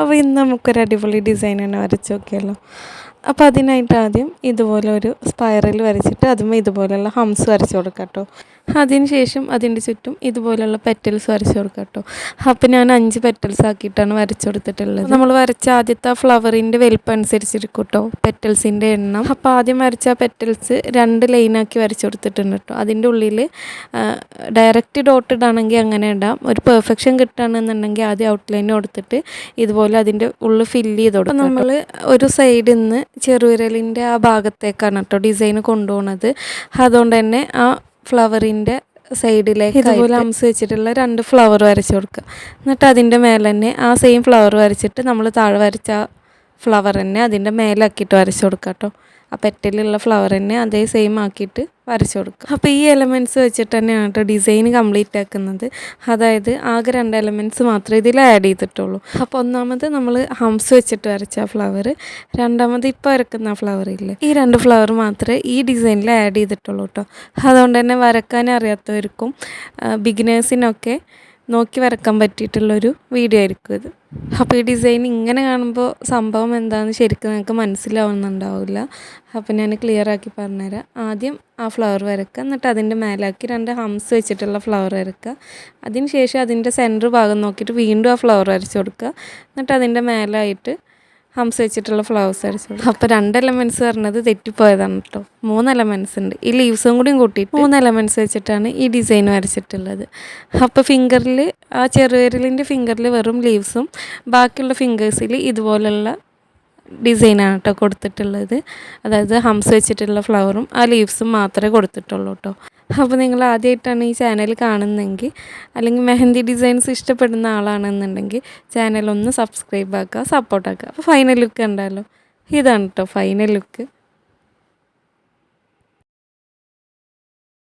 അപ്പോൾ ഇന്ന് നമുക്കൊരു അടിപൊളി ഡിസൈൻ തന്നെ വരച്ച് നോക്കിയല്ലോ അപ്പോൾ അതിനായിട്ട് ആദ്യം ഇതുപോലെ ഒരു സ്പൈറൽ വരച്ചിട്ട് അതും ഇതുപോലെയുള്ള ഹംസ് വരച്ച് കൊടുക്കാം കേട്ടോ. അതിന് ശേഷം അതിന്റെ ചുറ്റും ഇതുപോലെയുള്ള പെറ്റൽസ് വരച്ച് കൊടുക്കാം കേട്ടോ. അപ്പോൾ ഞാൻ അഞ്ച് പെറ്റൽസ് ആക്കിയിട്ടാണ് വരച്ച് കൊടുത്തിട്ടുള്ളത്. നമ്മൾ വരച്ച ആദ്യത്തെ ആ ഫ്ലവറിന്റെ വലിപ്പം അനുസരിച്ചിരിക്കും കേട്ടോ പെറ്റൽസിന്റെ എണ്ണം. അപ്പോൾ ആദ്യം വരച്ച പെറ്റൽസ് രണ്ട് ലൈനാക്കി വരച്ച് കൊടുത്തിട്ടുണ്ട് കേട്ടോ. അതിന്റെ ഉള്ളിൽ ഡയറക്റ്റ് ഡോട്ട് ആണെങ്കിൽ അങ്ങനെ ഇടാം. ഒരു പെർഫെക്ഷൻ കിട്ടുകയാണെന്നുണ്ടെങ്കിൽ ആദ്യം ഔട്ട്ലൈൻ കൊടുത്തിട്ട് ഇതുപോലെ അതിന്റെ ഉള്ളിൽ ഫില്ല് ചെയ്ത് കൊടുക്കും നമ്മൾ ഒരു സൈഡിൽ നിന്ന് ചെറുവിരലിന്റെ ആ ഭാഗത്തേക്കാണ് കേട്ടോ ഡിസൈൻ കൊണ്ടുപോകുന്നത് അതുകൊണ്ട് തന്നെ ആ ഫ്ലവറിന്റെ സൈഡിലേക്ക് ഇതുപോലെ അംസ് വെച്ചിട്ടുള്ള രണ്ട് ഫ്ലവർ വരച്ച് കൊടുക്കുക. എന്നിട്ട് അതിന്റെ മേലെ തന്നെ ആ സെയിം ഫ്ലവർ വരച്ചിട്ട് നമ്മൾ താഴെ വരച്ച ഫ്ലവർ തന്നെ അതിന്റെ മേലാക്കിയിട്ട് വരച്ച് കൊടുക്കുക കേട്ടോ. ആ പെറ്റലുള്ള ഫ്ലവർ തന്നെ അതേ സെയിം ആക്കിയിട്ട് വരച്ചു കൊടുക്കുക. അപ്പോൾ ഈ എലമെന്റ്സ് വെച്ചിട്ട് തന്നെയാണ് കേട്ടോ ഡിസൈൻ കംപ്ലീറ്റ് ആക്കുന്നത്. അതായത് ആകെ രണ്ട് എലമെന്റ്സ് മാത്രമേ ഇതിൽ ആഡ് ചെയ്തിട്ടുള്ളൂ. അപ്പോൾ ഒന്നാമത് നമ്മൾ ഹംസ് വെച്ചിട്ട് വരച്ച ഫ്ലവർ രണ്ടാമത് ഇപ്പോൾ വരക്കുന്ന ഫ്ലവർ ഇല്ലേ? ഈ രണ്ട് ഫ്ലവർ മാത്രമേ ഈ ഡിസൈനിൽ ആഡ് ചെയ്തിട്ടുള്ളൂ കേട്ടോ. അതുകൊണ്ട് തന്നെ വരക്കാൻ അറിയാത്തവർക്കും ബിഗിനേഴ്സിനൊക്കെ നോക്കി വരക്കാൻ പറ്റിയിട്ടുള്ളൊരു വീഡിയോ ആയിരിക്കും ഇത്. അപ്പോൾ ഈ ഡിസൈൻ ഇങ്ങനെ കാണുമ്പോൾ സംഭവം എന്താണെന്ന് ശരിക്കും നിങ്ങൾക്ക് മനസ്സിലാവുന്നുണ്ടാവില്ല. അപ്പോൾ ഞാൻ ക്ലിയർ ആക്കി പറഞ്ഞുതരാം. ആദ്യം ആ ഫ്ലവർ വരക്കുക എന്നിട്ട് അതിന്റെ മേലാക്കി രണ്ട് ഹംസ് വെച്ചിട്ടുള്ള ഫ്ലവർ വരക്കുക അതിന് ശേഷം അതിന്റെ സെന്റർ ഭാഗം നോക്കിയിട്ട് വീണ്ടും ആ ഫ്ലവർ വരച്ച് കൊടുക്കുക എന്നിട്ട് അതിന്റെ മേലായിട്ട് ഹംസ് വെച്ചിട്ടുള്ള ഫ്ലവേഴ്സ് അടിച്ചു അപ്പോൾ രണ്ട് എലമെന്റ്സ് പറഞ്ഞത് തെറ്റിപ്പോയതാണ് കേട്ടോ മൂന്ന് എലമെന്റ്സ് ഉണ്ട്. ഈ ലീവ്സും കൂടിയും കൂട്ടിയിട്ട് മൂന്ന് എലമെന്റ്സ് വെച്ചിട്ടാണ് ഈ ഡിസൈൻ വരച്ചിട്ടുള്ളത്. അപ്പോൾ ഫിംഗറിൽ ആ ചെറുവിരലിന്റെ ഫിംഗറിൽ വെറും ലീവ്സും ബാക്കിയുള്ള ഫിംഗേഴ്സിൽ ഇതുപോലുള്ള ഡിസൈനാണ് കേട്ടോ കൊടുത്തിട്ടുള്ളത്. അതായത് ഹംസ് വെച്ചിട്ടുള്ള ഫ്ലവറും ആ ലീവ്സും മാത്രമേ കൊടുത്തിട്ടുള്ളൂ കേട്ടോ അപ്പോൾ നിങ്ങൾ ആദ്യമായിട്ടാണ് ഈ ചാനൽ കാണുന്നതെങ്കിൽ അല്ലെങ്കിൽ മെഹന്തി ഡിസൈൻസ് ഇഷ്ടപ്പെടുന്ന ആളാണെന്നുണ്ടെങ്കിൽ ചാനൽ ഒന്ന് സബ്സ്ക്രൈബ് ആക്കുക സപ്പോർട്ടാക്കുക അപ്പോൾ ഫൈനൽ ലുക്ക് കണ്ടാലോ? ഇതാണ് കേട്ടോ ഫൈനൽ ലുക്ക്